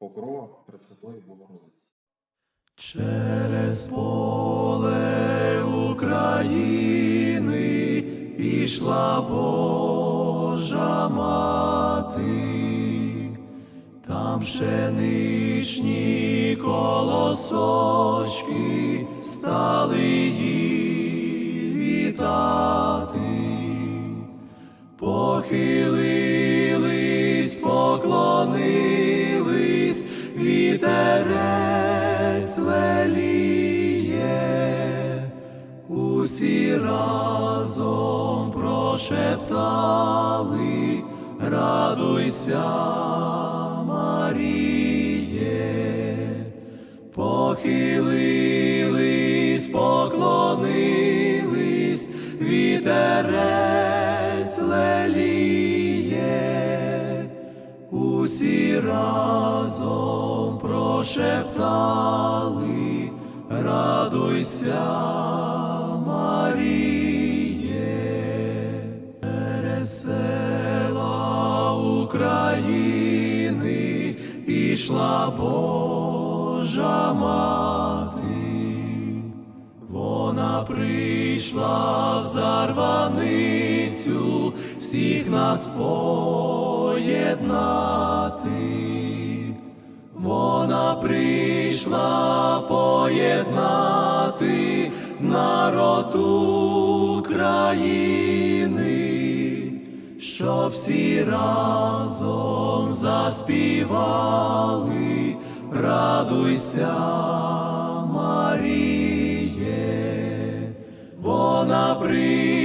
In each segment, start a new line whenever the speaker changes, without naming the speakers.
покрова Пресвятої Богородиці.
Через поле України ішла Божа мати, там пшеничні колосочки стали її вітати, вітерець леліє, усі разом прошептали, радуйся, Маріє, похилились, поклонились, вітерець усі разом прошептали, радуйся, Маріє, через села України ішла Божа мати. Вона прийшла в зарваницю всіх нас поєднати. Вона прийшла поєднати народ України, що всі разом заспівали, радуйся, Маріє, вона прийшла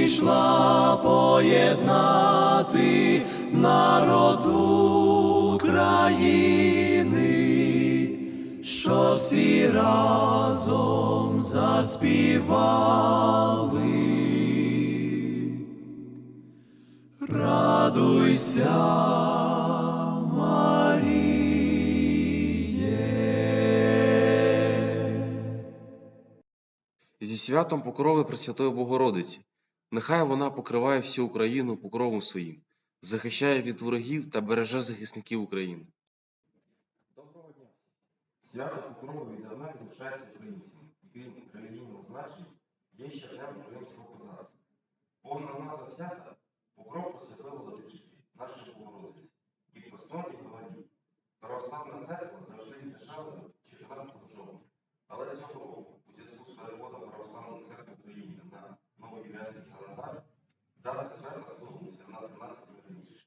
поєднати народ України, що всі разом заспівали. Радуйся.
Зі святом покрови Пресвятої Богородиці. Нехай вона покриває всю Україну покровом своїм, захищає від ворогів та береже захисників України.
Доброго дня! Свято Покрови віддавна відлучається українцями, і крім релігійного значення, є ще днем українського козацтва. Повна назва свята Покров просвятила владичиці, нашої Богородиці, і Пресноті Марії. Православна церква завжди відзначала 14 жовтня. Але цього року, у зв'язку з переводом Православної церкви України на новоюрійський календар, дата свята зсунулася на 13 днів раніше.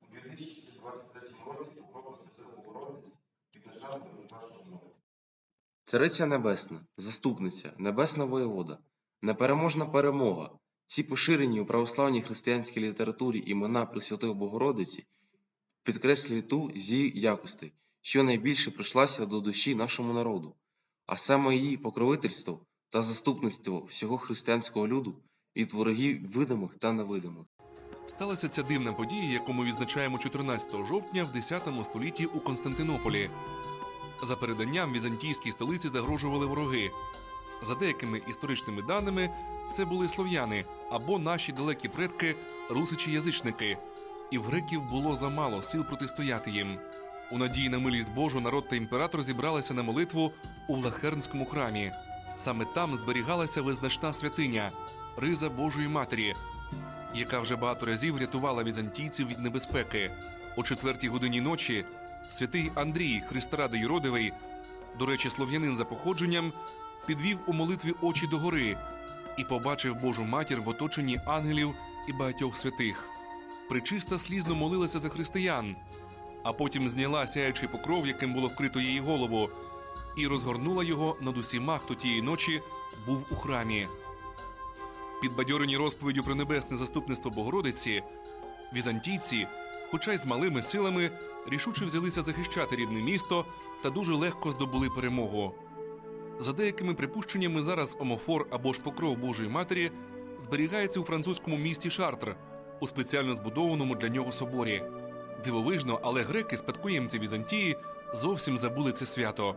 У 2023 році Покров Пресвятої Богородиці відзначатиме 1 жовтня.
Цариця Небесна, заступниця, небесна воєвода, непереможна перемога. Ці поширені у православній християнській літературі імена Пресвятої Богородиці підкреслюють ту з її якостей, що найбільше прийшлася до душі нашому народу, а саме її покровительство та заступництво всього християнського люду від ворогів видимих та невидимих.
Сталася ця дивна подія, яку ми відзначаємо 14 жовтня в 10 столітті у Константинополі. За переданням візантійській столиці загрожували вороги. За деякими історичними даними, це були слов'яни або наші далекі предки русичі-язичники, і в греків було замало сил протистояти їм. У надії на милість Божу народ та імператор зібралися на молитву у Влахернському храмі. Саме там зберігалася визначна святиня Риза Божої Матері, яка вже багато разів рятувала візантійців від небезпеки. О четвертій годині ночі святий Андрій Христоради Юродивий, до речі, слов'янин за походженням, підвів у молитві очі догори і побачив Божу матір в оточенні ангелів і багатьох святих. Причиста слізно молилася за християн, а потім зняла сяючий покров, яким було вкрито її голову, і розгорнула його над усіма, хто тієї ночі був у храмі. Підбадьорені розповіддю про небесне заступництво Богородиці, візантійці, хоча й з малими силами, рішуче взялися захищати рідне місто та дуже легко здобули перемогу. За деякими припущеннями, зараз омофор або ж покров Божої Матері зберігається у французькому місті Шартр у спеціально збудованому для нього соборі. Дивовижно, але греки, спадкоємці Візантії, зовсім забули це свято.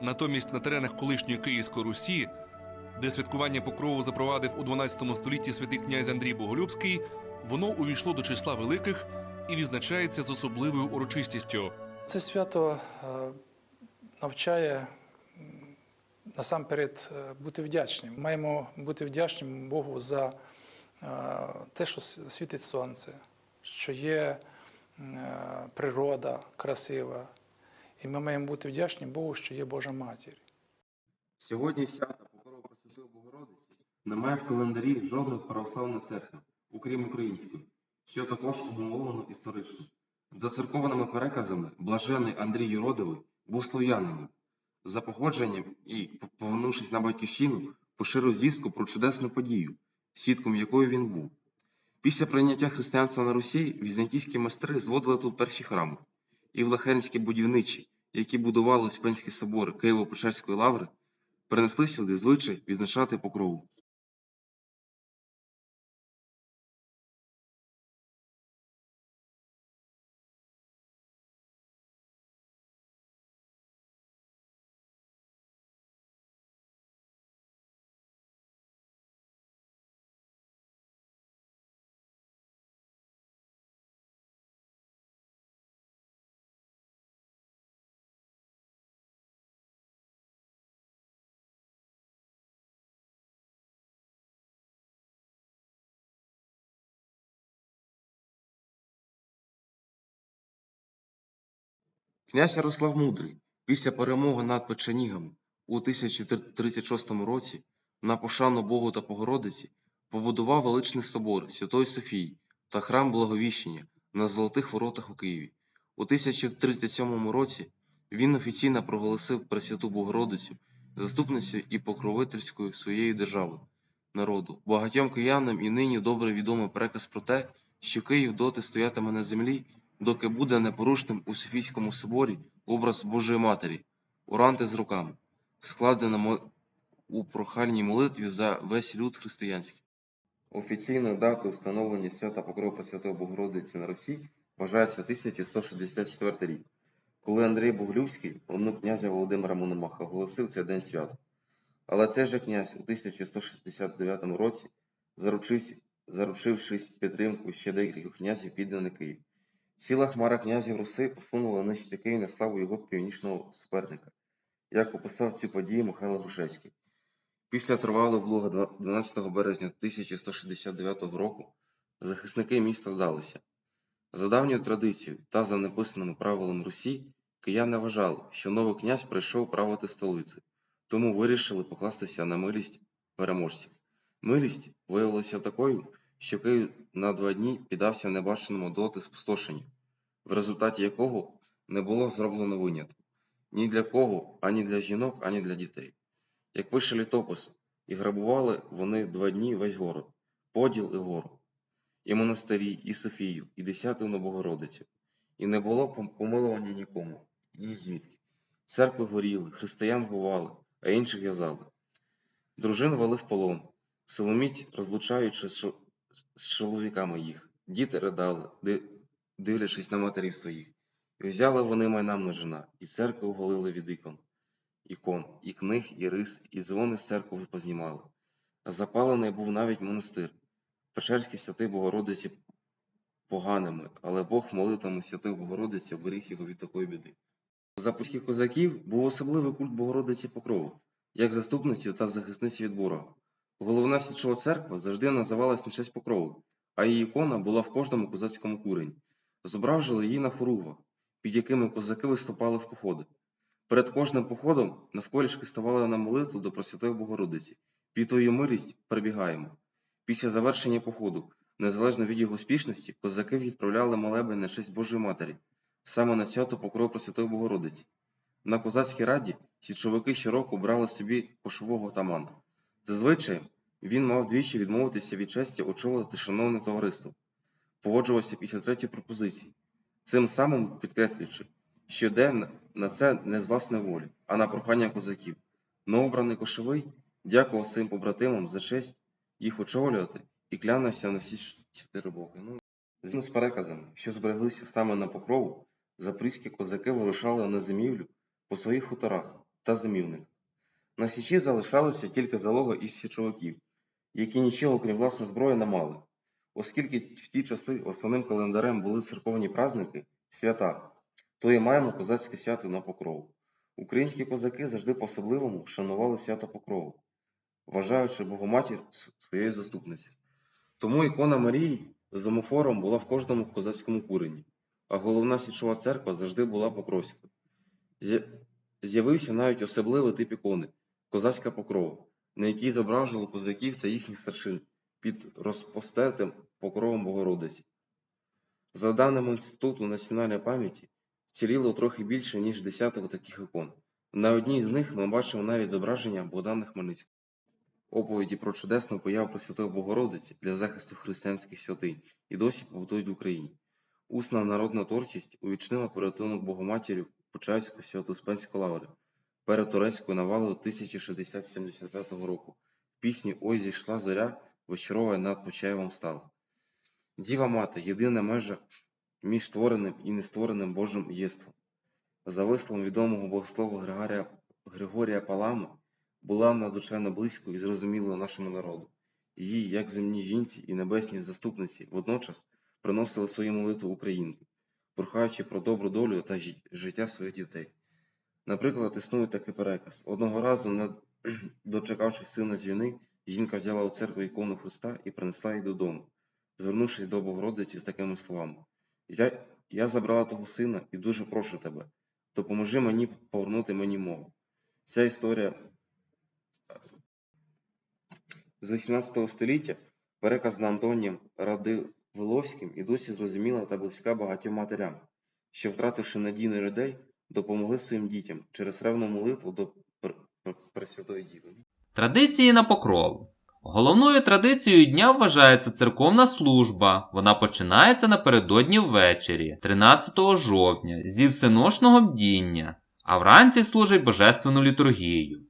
Натомість на теренах колишньої Київської Русі, де святкування покрову запровадив у 12 столітті святий князь Андрій Боголюбський, воно увійшло до числа великих і відзначається з особливою урочистістю.
Це свято е, навчає насамперед е, бути вдячним. Маємо бути вдячним Богу за е, те, що світить сонце, що є природа красива. І ми маємо бути вдячні Богу, що є Божа матір.
Сьогодні свята Покрова Пресвятої Богородиці немає в календарі жодної православної церкви, окрім української, що також обумовлено історично. За церковними переказами, блажений Андрій Юродовий був слов'янином. За походженням і, повернувшись на батьківщину, поширив звістку про чудесну подію, свідком якої він був. Після прийняття християнства на Русі візантійські майстри зводили тут перші храми, і влахернські будівничі, які будували Успенський собор Києво-Печерської лаври, перенесли сюди звичай відзначати покрову. Князь Ярослав Мудрий після перемоги над печенігами у 1036 році на пошану Богу та Богородиці побудував величний собор Святої Софії та храм Благовіщення на Золотих Воротах у Києві. У 1037 році він офіційно проголосив Пресвяту Богородицю заступницею і покровительською своєї держави, народу. Багатьом киянам і нині добре відомий переказ про те, що Київ доти стоятиме на землі, доки буде непорушним у Софійському соборі образ Божої Матері, уранти з руками, складеними у прохальній молитві за весь люд християнський. Офіційною датою встановлення свята Покрова Пресвятої Богородиці на Русі вважається 1164 рік, коли Андрій Боглювський, онук князя Володимира Мономаха, оголосив цей день свята. Але цей же князь у 1169 році, заручившись підтримку ще деяких князів, піде на Київ. Ціла хмара князів Руси посунула нищити Київ на славу його північного суперника, як описав цю подію Михайло Грушевський. Після тривалого блога 12 березня 1169 року захисники міста здалися. За давньою традицією та за неписаними правилами Русі, кияни вважали, що новий князь прийшов правити столицею, тому вирішили покластися на милість переможців. Милість виявилася такою, що Київ на два дні піддався небаченому доти спустошенню, в результаті якого не було зроблено винятку ні для кого, ані для жінок, ані для дітей. Як пише літопис, і грабували вони два дні весь город, поділ і гору, і монастирі, і Софію, і десятину Богородицю. І не було помилування нікому, ні звідки. Церкви горіли, християн вбивали, а інших в'язали. Дружин вели в полон, силоміць розлучаючи з чоловіками їх. Діти ридали, дивлячись на матерів своїх. І взяли вони майна множина, і церкви оголили від ікон ікон, і книг, і рис, і дзвони з церкви познімали. А запалений був навіть монастир. Печерський святий Богородиці поганими, але Бог молитвами святих Богородиці оберіг його від такої біди. У запорізьких козаків був особливий культ Богородиці Покрови, як заступниці та захисниці від ворога. Головна січова церква завжди називалась на честь Покрови, а її ікона була в кожному козацькому курені. Зображили її на хоругвах, під якими козаки виступали в походи. Перед кожним походом навколішки ставали на молитву до Пресвятої Богородиці. Під твою милість прибігаємо. Після завершення походу, незалежно від його успішності, козаки відправляли молебень на честь Божої Матері, саме на свято Покров Пресвятої Богородиці. На козацькій раді січовики щороку брали собі кошового отамана. Зазвичай він мав двічі відмовитися від честі очолити шановне товариство, погоджувався після третьої пропозиції, цим самим підкреслюючи, що йде на- це не з власної волі, а на прохання козаків. Новобраний кошовий дякував своїм побратимам за честь їх очолювати і клянувся на всі чотири боки. Ну, згідно з переказами, що збереглися саме на покрову, запорізькі козаки вирушали на зимівлю по своїх хуторах та зимівниках. На січі залишалися тільки залога із січовиків, які нічого крім власної зброї не мали. Оскільки в ті часи основним календарем були церковні праздники, свята, то і маємо козацьке свято на покрову. Українські козаки завжди по-особливому шанували свято покрову, вважаючи Богоматір своєю заступницею. Тому ікона Марії з домофором була в кожному козацькому курені, а головна січова церква завжди була покровською. З'явився навіть особливий тип ікони козацька покрова, на якій зображували козаків та їхніх старшин під розпостертим покровом Богородиці. За даними Інституту національної пам'яті, вціліло трохи більше, ніж десяток таких ікон. На одній з них ми бачимо навіть зображення Богдана Хмельницького. Оповіді про чудесну появу Пресвятої Богородиці для захисту християнських святинь і досі побутують в Україні. Усна народна творчість увічнила порятунок Богоматір'ю Почаївської Свято-Успенської лаври перед турецькою навалою 1675 року. В пісні Ой зійшла зоря, вечорова над Почаєвом стала. Діва Мати єдина межа між створеним і нествореним Божим єством. За висловом відомого богослова Григорія, Григорія Палами, була надзвичайно близько і зрозумілою нашому народу. Її, як земні жінці і небесні заступниці, водночас приносили свої молитви українки, прохаючи про добру долю та життя своїх дітей. Наприклад, існує такий переказ. Одного разу, дочекавшись сина з війни, жінка взяла у церкву ікону Христа і принесла її додому, звернувшись до Богородиці з такими словами: я, я забрала того сина і дуже прошу тебе, допоможи мені повернути мені мову. Ця історія з 18 століття переказана Антонієм Радивиловським і досі зрозуміла та близька багатьом матерям, що, втративши надійних людей, допомогли своїм дітям через ревну молитву до Пр- Пр- Пресвятої Діви.
Традиції на покрову. Головною традицією дня вважається церковна служба. Вона починається напередодні ввечері, 13 жовтня, зі всеношного бдіння, а вранці служать божественну літургію.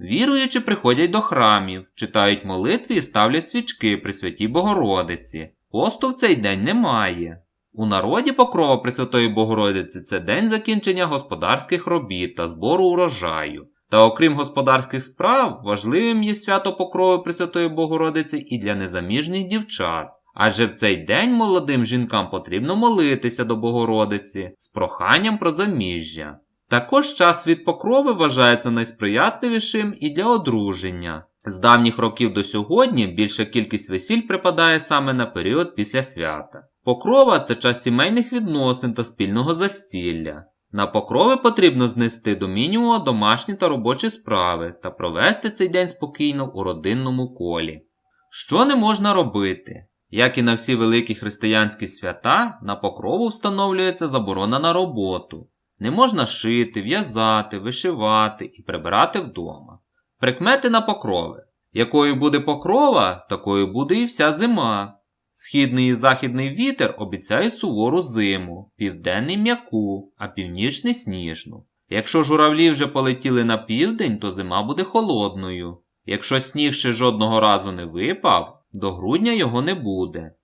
Віруючі приходять до храмів, читають молитви і ставлять свічки при святій Богородиці. Посту в цей день немає. У народі покрова Пресвятої Богородиці це день закінчення господарських робіт та збору урожаю. Та окрім господарських справ, важливим є свято Покрови Пресвятої Богородиці і для незаміжніх дівчат. Адже в цей день молодим жінкам потрібно молитися до Богородиці з проханням про заміжжя. Також час від покрови вважається найсприятливішим і для одруження. З давніх років до сьогодні більша кількість весіль припадає саме на період після свята. Покрова це час сімейних відносин та спільного застілля. На покрови потрібно знести до мінімуму домашні та робочі справи та провести цей день спокійно у родинному колі. Що не можна робити? Як і на всі великі християнські свята, на покрову встановлюється заборона на роботу. Не можна шити, в'язати, вишивати і прибирати вдома. Прикмети на покрови. Якою буде покрова, такою буде і вся зима. Східний і західний вітер обіцяють сувору зиму, південний м'яку, а північний сніжну. Якщо журавлі вже полетіли на південь, то зима буде холодною. Якщо сніг ще жодного разу не випав, до грудня його не буде.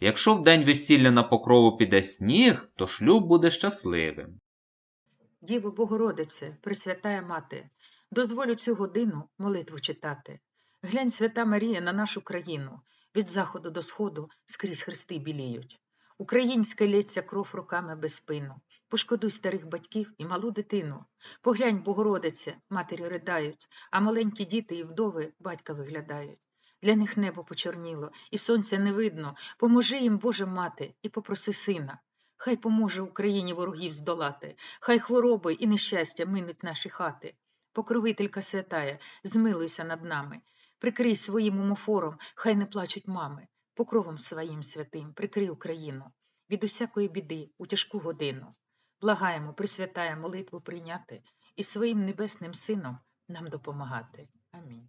Якщо в день весілля на покрову піде сніг, то шлюб буде щасливим.
Діво Богородице, Пресвятая Мати, дозволю цю годину молитву читати. Глянь, свята Марія, на нашу країну, від заходу до сходу скрізь хрести біліють. Українська лється кров руками без спину. Пошкодуй старих батьків і малу дитину. Поглянь, Богородице, матері ридають, а маленькі діти і вдови батька виглядають. Для них небо почорніло, і сонця не видно. Поможи їм, Боже мати, і попроси сина. Хай поможе Україні ворогів здолати, хай хвороби і нещастя минуть наші хати. Покровителька святая, змилуйся над нами, прикрий своїм умофором, хай не плачуть мами, покровом своїм святим, прикрий Україну від усякої біди у тяжку годину. Благаємо, присвятає молитву прийняти і своїм небесним сином нам допомагати. Амінь.